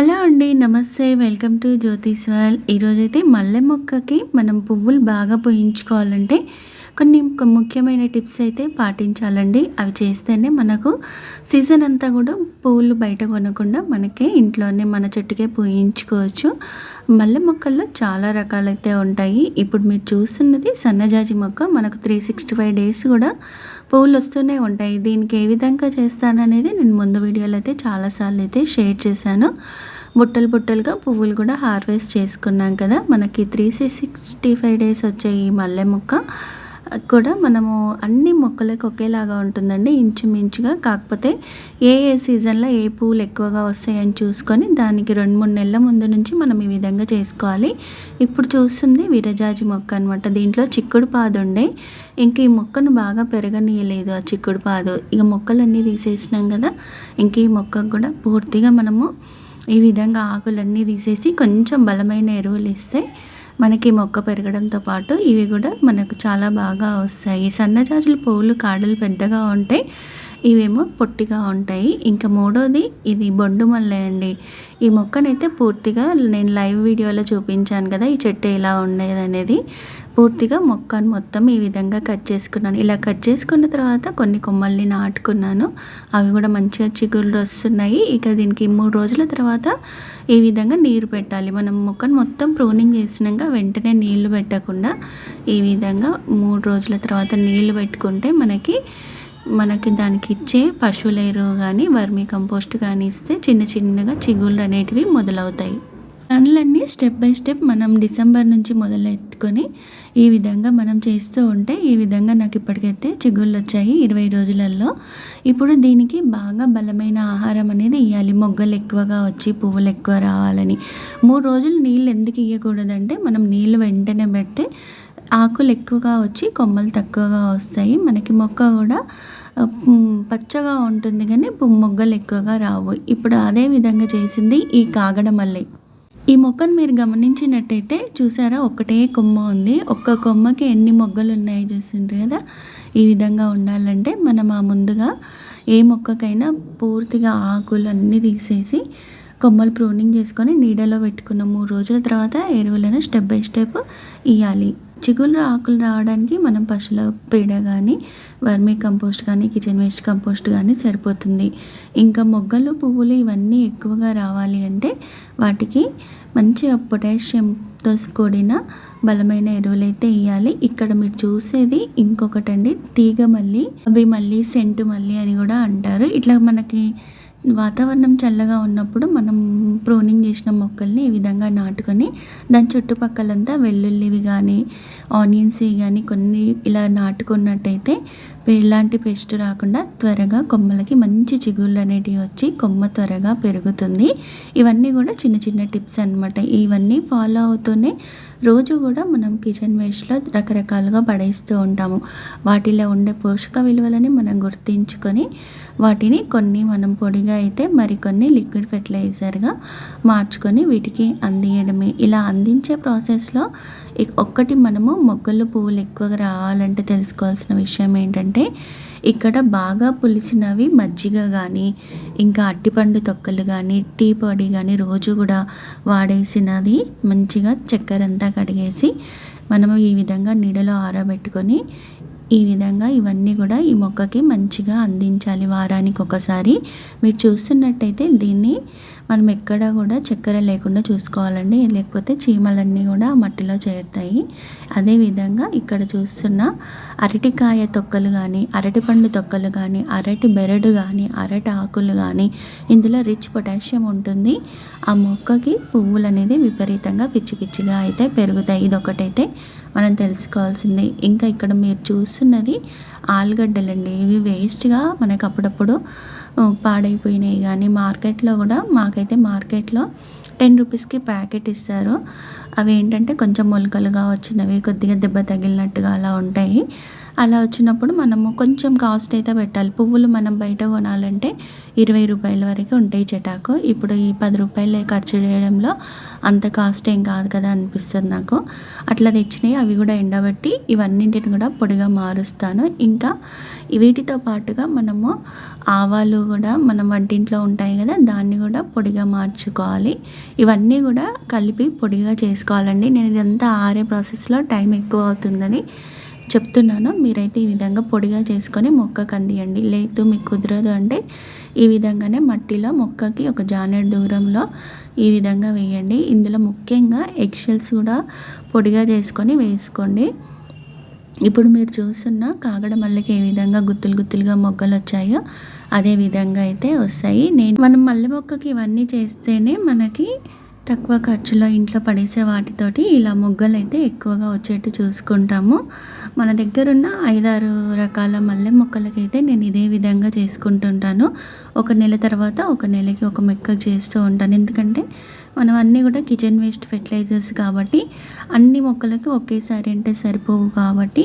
Hello అండి నమస్తే welcome to జ్యోతిష్వాల్. ఈరోజైతే మల్లె మొక్కకి మనం పువ్వులు బాగా పూయించుకోవాలంటే కొన్ని ముఖ్యమైన టిప్స్ అయితే పాటించాలండి. అవి చేస్తేనే మనకు సీజన్ అంతా కూడా పువ్వులు బయట కొనకుండా మనకే ఇంట్లోనే మన చెట్టుకే పూయించుకోవచ్చు. మల్లె మొక్కల్లో చాలా రకాలైతే ఉంటాయి. ఇప్పుడు మీరు చూస్తున్నది సన్నజాజి మొక్క. మనకు త్రీ సిక్స్టీ ఫైవ్ డేస్ కూడా పువ్వులు వస్తూనే ఉంటాయి. దీనికి ఏ విధంగా చేస్తాననేది నేను ముందు వీడియోలో అయితే చాలాసార్లు అయితే షేర్ చేశాను. బుట్టలు బుట్టలుగా పువ్వులు కూడా హార్వెస్ట్ చేసుకున్నాం కదా. మనకి త్రీ సిక్స్టీ ఫైవ్ డేస్ వచ్చే ఈ మల్లె మొక్క. కూడా మనము అన్ని మొక్కలకు ఒకేలాగా ఉంటుందండి ఇంచుమించుగా. కాకపోతే ఏ ఏ సీజన్లో ఏ పువ్వులు ఎక్కువగా వస్తాయని చూసుకొని దానికి రెండు మూడు నెలల ముందు నుంచి మనం ఈ విధంగా చేసుకోవాలి. ఇప్పుడు చూస్తుంది విరజాజి మొక్క అనమాట దీంట్లో చిక్కుడు పాదు ఉండే. ఇంక ఈ మొక్కను బాగా పెరగనీయలేదు ఆ చిక్కుడు పాదు. ఇక మొక్కలన్నీ తీసేసినాం కదా ఇంక ఈ మొక్కకు కూడా పూర్తిగా మనము ఈ విధంగా ఆకులన్నీ తీసేసి కొంచెం బలమైన ఎరువులు ఇస్తే మనకి మొక్క పెరగడంతో పాటు ఇవి కూడా మనకు చాలా బాగా వస్తాయి. సన్నజాజుల పువ్వులు కాడలు పెద్దగా ఉంటాయి ఇవేమో పొట్టిగా ఉంటాయి. ఇంకా మూడోది ఇది బొండు మల్లె అండి. ఈ మొక్కనైతే పూర్తిగా నేను లైవ్ వీడియోలో చూపించాను కదా ఈ చెట్టు ఎలా ఉండేది అనేది పూర్తిగా మొక్కను మొత్తం ఈ విధంగా కట్ చేసుకున్నాను. ఇలా కట్ చేసుకున్న తర్వాత కొన్ని కొమ్మల్ని నాటుకున్నాను. అవి కూడా మంచిగా చిగుళ్ళు వస్తున్నాయి. ఇక దీనికి మూడు రోజుల తర్వాత ఈ విధంగా నీరు పెట్టాలి. మనం మొక్కను మొత్తం ప్రూనింగ్ చేసినాక వెంటనే నీళ్ళు పెట్టకుండా ఈ విధంగా మూడు రోజుల తర్వాత నీళ్ళు పెట్టుకుంటే మనకి మనకి దానికి ఇచ్చే పశువుల ఎరువు కానీ వర్మీ కంపోస్ట్ కానీ ఇస్తే చిన్న చిన్నగా చిగుళ్ళు అనేటివి మొదలవుతాయి. పనులన్నీ స్టెప్ బై స్టెప్ మనం డిసెంబర్ నుంచి మొదలెట్టుకొని ఈ విధంగా మనం చేస్తూ ఉంటే ఈ విధంగా నాకు ఇప్పటికైతే చిగుళ్ళు వచ్చాయి ఇరవై రోజులలో ఇప్పుడు దీనికి బాగా బలమైన ఆహారం అనేది ఇవ్వాలి మొగ్గలు ఎక్కువగా వచ్చి పువ్వులు ఎక్కువ రావాలని. మూడు రోజులు నీళ్ళు ఎందుకు ఇవ్వకూడదంటే మనం నీళ్ళు వెంటనే పెడితే ఆకులు ఎక్కువగా వచ్చి కొమ్మలు తక్కువగా వస్తాయి. మనకి మొక్క కూడా పచ్చగా ఉంటుంది కానీ మొగ్గలు ఎక్కువగా రావు. ఇప్పుడు అదే విధంగా చేసింది ఈ కాగడమల్లె ఈ మొక్కను మీరు గమనించినట్టయితే చూసారా? ఒకటే కొమ్మ ఉంది. ఒక్క కొమ్మకి ఎన్ని మొగ్గలు ఉన్నాయి చూసిండ్రు కదా? ఈ విధంగా ఉండాలంటే మనం ఆ ముందుగా ఏ మొక్కకైనా పూర్తిగా ఆకులు అన్నీ తీసేసి కొమ్మలు ప్రూనింగ్ చేసుకొని నీడలో పెట్టుకున్న మూడు రోజుల తర్వాత ఎరువులను స్టెప్ బై స్టెప్ ఇవ్వాలి చిగుళ్ళు ఆకులు రావడానికి మనం పశువుల పేడ కానీ వర్మీ కంపోస్ట్ కానీ కిచెన్ వేస్ట్ కంపోస్ట్ కానీ సరిపోతుంది. ఇంకా మొగ్గలు పువ్వులు ఇవన్నీ ఎక్కువగా రావాలి అంటే వాటికి మంచిగా పొటాషియంతో కూడిన బలమైన ఎరువులు అయితే వేయాలి ఇక్కడ మీరు చూసేది ఇంకొకటండి తీగ మల్లి అవి మళ్ళీ సెంటు మల్లి అని కూడా అంటారు. ఇట్లా మనకి వాతావరణం చల్లగా ఉన్నప్పుడు మనం ప్రూనింగ్ చేసిన మొక్కల్ని ఈ విధంగా నాటుకొని దాని చుట్టుపక్కలంతా వెల్లుల్లివి కానీ ఆనియన్స్ కానీ కొన్ని ఇలా నాటుకున్నట్టయితే ఎలాంటి పెస్ట్ రాకుండా త్వరగా కొమ్మలకి మంచి చిగుళ్ళు అనేటివి వచ్చి కొమ్మ త్వరగా పెరుగుతుంది. ఇవన్నీ కూడా చిన్న చిన్న టిప్స్ అనమాట ఇవన్నీ ఫాలో అవుతూనే రోజు కూడా మనం కిచెన్ వేస్ట్లో రకరకాలుగా పడేస్తూ ఉంటాము. వాటిలో ఉండే పోషక విలువలని మనం గుర్తించుకొని వాటిని కొన్ని మనం పొడిగా అయితే మరికొన్ని లిక్విడ్ ఫెర్టిలైజర్గా మార్చుకొని వీటికి అందియడమే. ఇలా అందించే ప్రాసెస్లో ఒక్కటి మనము మొగ్గలు పువ్వులు ఎక్కువగా రావాలంటే తెలుసుకోవాల్సిన విషయం ఏంటంటే ఇక్కడ బాగా పులిసినవి మజ్జిగ కానీ ఇంకా అట్టిపండు తొక్కలు కానీ టీ పొడి కానీ రోజు కూడా వాడేసినది. మంచిగా చక్కెర అంతా కడిగేసి మనము ఈ విధంగా నీడలో ఆరబెట్టుకొని ఈ విధంగా ఇవన్నీ కూడా ఈ మొక్కకి మంచిగా అందించాలి వారానికి ఒకసారి. మీరు చూస్తున్నట్టయితే దీన్ని మనం ఎక్కడ కూడా చక్కెర లేకుండా చూసుకోవాలండి. లేకపోతే చీమలన్నీ కూడా మట్టిలో చేరుతాయి. అదేవిధంగా ఇక్కడ చూస్తున్న అరటికాయ తొక్కలు కానీ అరటిపండు తొక్కలు కానీ అరటి బెరడు కానీ అరటి ఆకులు కానీ ఇందులో రిచ్ పొటాషియం ఉంటుంది. ఆ మొక్కకి పువ్వులు అనేది విపరీతంగా పిచ్చి పిచ్చిగా అయితే పెరుగుతాయి. ఇదొకటైతే. మనం తెలుసుకోవాల్సింది. ఇంకా ఇక్కడ మీరు చూస్తున్నది ఆలుగడ్డలండి. ఇవి వేస్ట్గా మనకు అప్పుడప్పుడు పాడైపోయినాయి. కానీ మార్కెట్లో కూడా మాకైతే మార్కెట్లో టెన్ రూపీస్కి ప్యాకెట్ ఇస్తారు. అవి ఏంటంటే కొంచెం మొలకలుగా వచ్చినవి కొద్దిగా దెబ్బ తగిలినట్టుగా అలా ఉంటాయి. అలా వచ్చినప్పుడు మనము కొంచెం కాస్ట్ అయితే పెట్టాలి. పువ్వులు మనం బయట కొనాలంటే ఇరవై రూపాయల వరకు ఉంటాయి చెటాకు ఇప్పుడు ఈ పది రూపాయలు ఖర్చు చేయడంలో అంత కాస్ట్ ఏం కాదు కదా అనిపిస్తుంది నాకు. అట్లా తెచ్చినాయి అవి కూడా ఎండబెట్టి ఇవన్నింటిని కూడా పొడిగా మారుస్తాను. ఇంకా వీటితో పాటుగా మనము ఆవాలు కూడా మనం వంటింట్లో ఉంటాయి కదా దాన్ని కూడా పొడిగా మార్చుకోవాలి. ఇవన్నీ కూడా కలిపి పొడిగా చేసుకోవాలండి. నేను ఇదంతా ఆరే ప్రాసెస్లో టైం ఎక్కువ అవుతుందని చెప్తున్నాను. మీరైతే ఈ విధంగా పొడిగా చేసుకొని మొక్కకు అందియండి. లేదు మీకు కుదరదు అంటే ఈ విధంగానే మట్టిలో మొక్కకి ఒక జానెడ్ దూరంలో ఈ విధంగా వేయండి. ఇందులో ముఖ్యంగా ఎగ్షెల్స్ కూడా పొడిగా చేసుకొని వేసుకోండి. ఇప్పుడు మీరు చూస్తున్న కాగడ మల్లెకి ఏ విధంగా గుత్తులు గుత్తులుగా మొగ్గలు వచ్చాయో అదే విధంగా అయితే వస్తాయి. నేను మనం మల్లె మొక్కకి ఇవన్నీ చేస్తేనే మనకి తక్కువ ఖర్చులో ఇంట్లో పడేసే వాటితోటి ఇలా మొగ్గలు అయితే ఎక్కువగా వచ్చేట్టు చూసుకుంటాము. మన దగ్గర ఉన్న ఐదారు రకాల మల్లె మొక్కలకైతే నేను ఇదే విధంగా చేసుకుంటుంటాను. ఒక నెల తర్వాత ఒక నెలకి ఒక మొక్క చేస్తూ ఉంటాను. ఎందుకంటే మనం అన్నీ కూడా కిచెన్ వేస్ట్ ఫెర్టిలైజర్స్ కాబట్టి అన్ని మొక్కలకి ఒకేసారి అంటే సరిపోవు కాబట్టి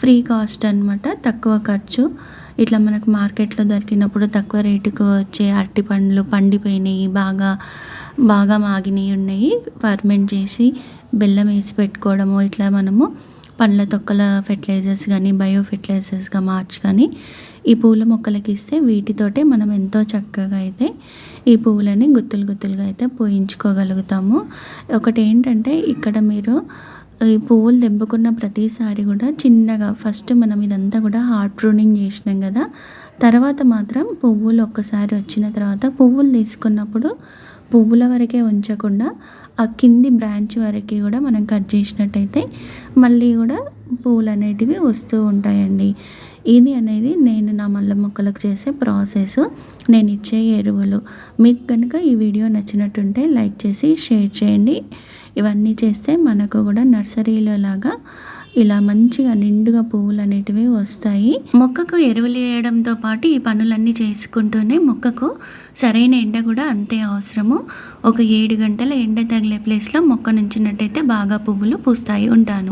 ఫ్రీ కాస్ట్ అనమాట తక్కువ ఖర్చు. ఇట్లా మనకు మార్కెట్లో దొరికినప్పుడు తక్కువ రేటుకు వచ్చే అరటి పండ్లు పండిపోయినాయి బాగా బాగా మాగినవి ఉన్నాయి. ఫర్మెంట్ చేసి బెల్లం వేసి పెట్టుకోవడము ఇట్లా మనము పండ్ల తొక్కల ఫెర్టిలైజర్స్ కానీ బయో ఫెర్టిలైజర్స్గా మార్చి కానీ ఈ పూల మొక్కలకి ఇస్తే వీటితోటే మనం ఎంతో చక్కగా అయితే ఈ పువ్వులని గుత్తులు గుత్తులుగా అయితే పూయించుకోగలుగుతాము. ఒకటి ఏంటంటే ఇక్కడ మీరు ఈ పువ్వులు దెబ్బకున్న ప్రతిసారి కూడా చిన్నగా ఫస్ట్ మనం ఇదంతా కూడా హార్ట్ ప్రూనింగ్ చేసినాం కదా. తర్వాత మాత్రం పువ్వులు ఒక్కసారి వచ్చిన తర్వాత పువ్వులు తీసుకున్నప్పుడు పువ్వుల వరకే ఉంచకుండా ఆ కింది బ్రాంచ్ వరకు కూడా మనం కట్ చేసినట్టయితే మళ్ళీ కూడా పువ్వులు అనేటివి వస్తూ ఉంటాయండి. ఇది అనేది నేను నా మల్ల మొక్కలకు చేసే ప్రాసెస్. నేను ఇచ్చే ఎరువులు. మీకు కనుక ఈ వీడియో నచ్చినట్టుంటే లైక్ చేసి షేర్ చేయండి. ఇవన్నీ చేస్తే మనకు కూడా నర్సరీలో లాగా ఇలా మంచిగా నిండుగా పువ్వులు అనేటివి వస్తాయి. మొక్కకు ఎరువులు వేయడంతో పాటు ఈ పనులన్నీ చేసుకుంటూనే మొక్కకు సరైన ఎండ కూడా అంతే అవసరము. ఒక ఏడు గంటల ఎండ తగిలే ప్లేస్లో మొక్క నుంచినట్టయితే బాగా పువ్వులు పూస్తాయి ఉంటాను.